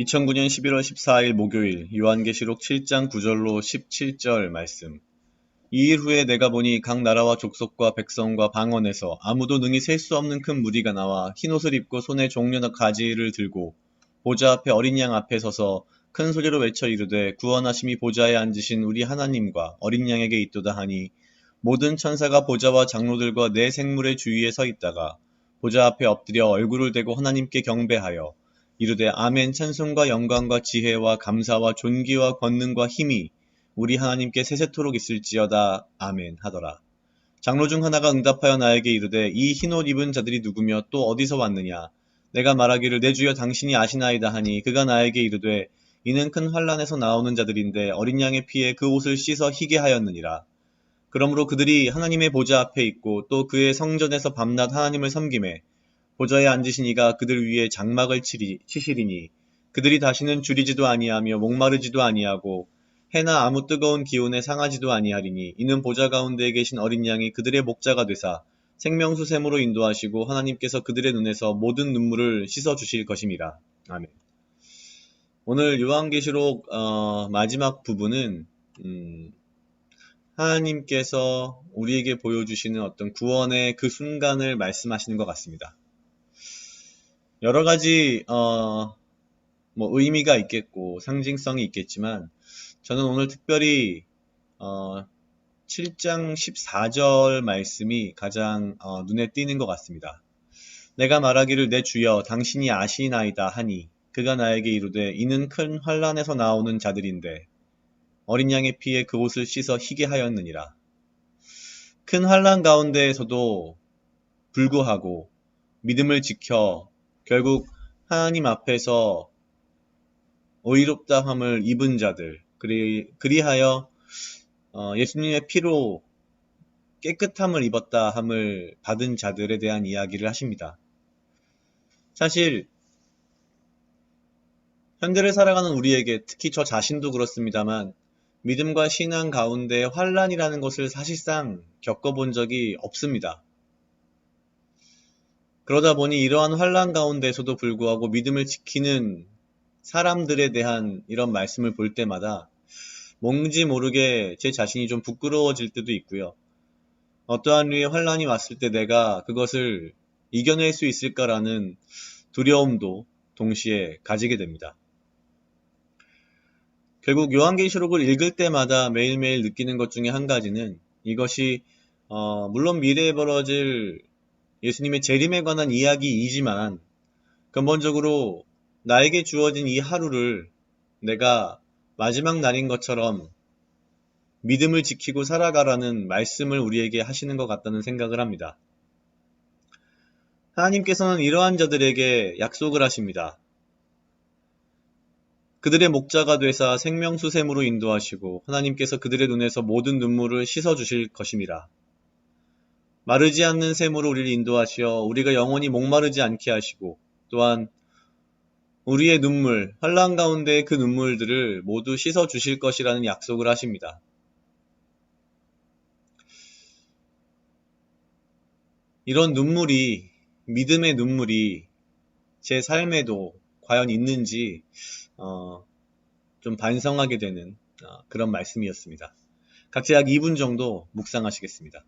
2009년 11월 14일 목요일 요한계시록 7장 9절로 17절 말씀. 이 일 후에 내가 보니 각 나라와 족속과 백성과 방언에서 아무도 능히 셀 수 없는 큰 무리가 나와 흰옷을 입고 손에 종려나 가지를 들고 보좌 앞에 어린 양 앞에 서서 큰 소리로 외쳐 이르되 구원하심이 보좌에 앉으신 우리 하나님과 어린 양에게 있도다 하니 모든 천사가 보좌와 장로들과 내 생물의 주위에 서 있다가 보좌 앞에 엎드려 얼굴을 대고 하나님께 경배하여 이르되 아멘 찬송과 영광과 지혜와 감사와 존귀와 권능과 힘이 우리 하나님께 세세토록 있을지어다 아멘 하더라. 장로 중 하나가 응답하여 나에게 이르되 이 흰옷 입은 자들이 누구며 또 어디서 왔느냐 내가 말하기를 내 주여 당신이 아시나이다 하니 그가 나에게 이르되 이는 큰 환란에서 나오는 자들인데 어린 양의 피에 그 옷을 씻어 희게 하였느니라. 그러므로 그들이 하나님의 보좌 앞에 있고 또 그의 성전에서 밤낮 하나님을 섬김에 보좌에 앉으신 이가 그들 위에 장막을 치리, 치시리니 그들이 다시는 줄이지도 아니하며 목마르지도 아니하고 해나 아무 뜨거운 기온에 상하지도 아니하리니 이는 보좌 가운데에 계신 어린 양이 그들의 목자가 되사 생명수 샘으로 인도하시고 하나님께서 그들의 눈에서 모든 눈물을 씻어 주실 것임이라. 아멘. 오늘 요한계시록 어, 마지막 부분은 음, 하나님께서 우리에게 보여주시는 어떤 구원의 그 순간을 말씀하시는 것 같습니다. 여러 가지 어, 뭐 의미가 있겠고 상징성이 있겠지만 저는 오늘 특별히 어, 7장 14절 말씀이 가장 어, 눈에 띄는 것 같습니다. 내가 말하기를 내 주여 당신이 아시나이다 하니 그가 나에게 이르되 이는 큰 환란에서 나오는 자들인데 어린 양의 피에 그 옷을 씻어 희게 하였느니라. 큰 환란 가운데에서도 불구하고 믿음을 지켜 결국 하나님 앞에서 의롭다함을 입은 자들, 그리, 그리하여 어, 예수님의 피로 깨끗함을 입었다 함을 받은 자들에 대한 이야기를 하십니다. 사실 현대를 살아가는 우리에게 특히 저 자신도 그렇습니다만 믿음과 신앙 가운데 환란이라는 것을 사실상 겪어본 적이 없습니다. 그러다 보니 이러한 환란 가운데서도 불구하고 믿음을 지키는 사람들에 대한 이런 말씀을 볼 때마다 뭔지 모르게 제 자신이 좀 부끄러워질 때도 있고요. 어떠한 류의 환란이 왔을 때 내가 그것을 이겨낼 수 있을까라는 두려움도 동시에 가지게 됩니다. 결국 요한계시록을 읽을 때마다 매일매일 느끼는 것 중에 한 가지는 이것이 어, 물론 미래에 벌어질 예수님의 재림에 관한 이야기이지만 근본적으로 나에게 주어진 이 하루를 내가 마지막 날인 것처럼 믿음을 지키고 살아가라는 말씀을 우리에게 하시는 것 같다는 생각을 합니다. 하나님께서는 이러한 자들에게 약속을 하십니다. 그들의 목자가 되사 생명수샘으로 인도하시고 하나님께서 그들의 눈에서 모든 눈물을 씻어 주실 것임이라. 마르지 않는 샘으로 우리를 인도하시어 우리가 영원히 목마르지 않게 하시고 또한 우리의 눈물, 환란 가운데의 그 눈물들을 모두 씻어 주실 것이라는 약속을 하십니다. 이런 눈물이 믿음의 눈물이 제 삶에도 과연 있는지 어, 좀 반성하게 되는 어, 그런 말씀이었습니다. 각자 약 2분 정도 묵상하시겠습니다.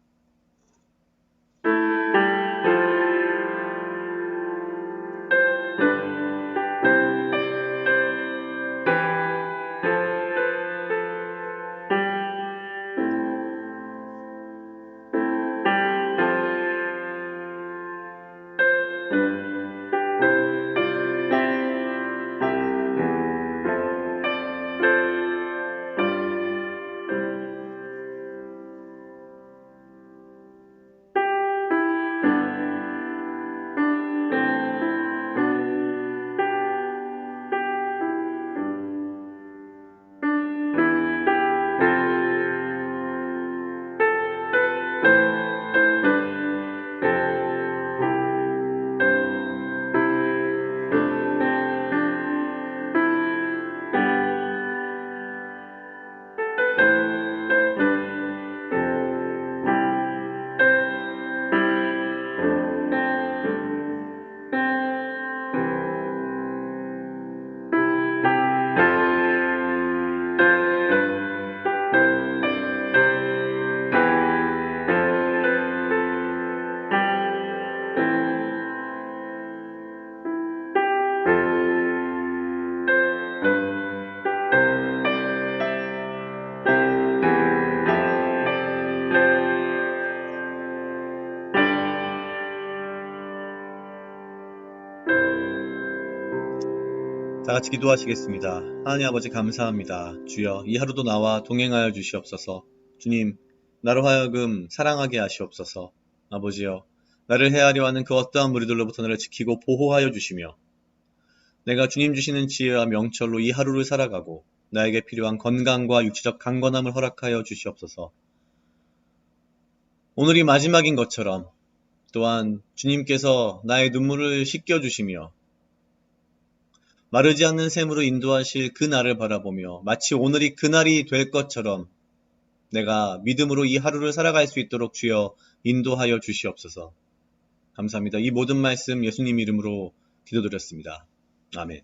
다 같이 기도하시겠습니다. 하나님 아버지 감사합니다. 주여 이 하루도 나와 동행하여 주시옵소서. 주님 나로 하여금 사랑하게 하시옵소서. 아버지여 나를 헤아려 하는 그 어떠한 무리들로부터 나를 지키고 보호하여 주시며 내가 주님 주시는 지혜와 명철로 이 하루를 살아가고 나에게 필요한 건강과 육체적 강건함을 허락하여 주시옵소서. 오늘이 마지막인 것처럼 또한 주님께서 나의 눈물을 씻겨주시며 마르지 않는 샘으로 인도하실 그 날을 바라보며 마치 오늘이 그날이 될 것처럼 내가 믿음으로 이 하루를 살아갈 수 있도록 주여 인도하여 주시옵소서. 감사합니다. 이 모든 말씀 예수님 이름으로 기도드렸습니다. 아멘.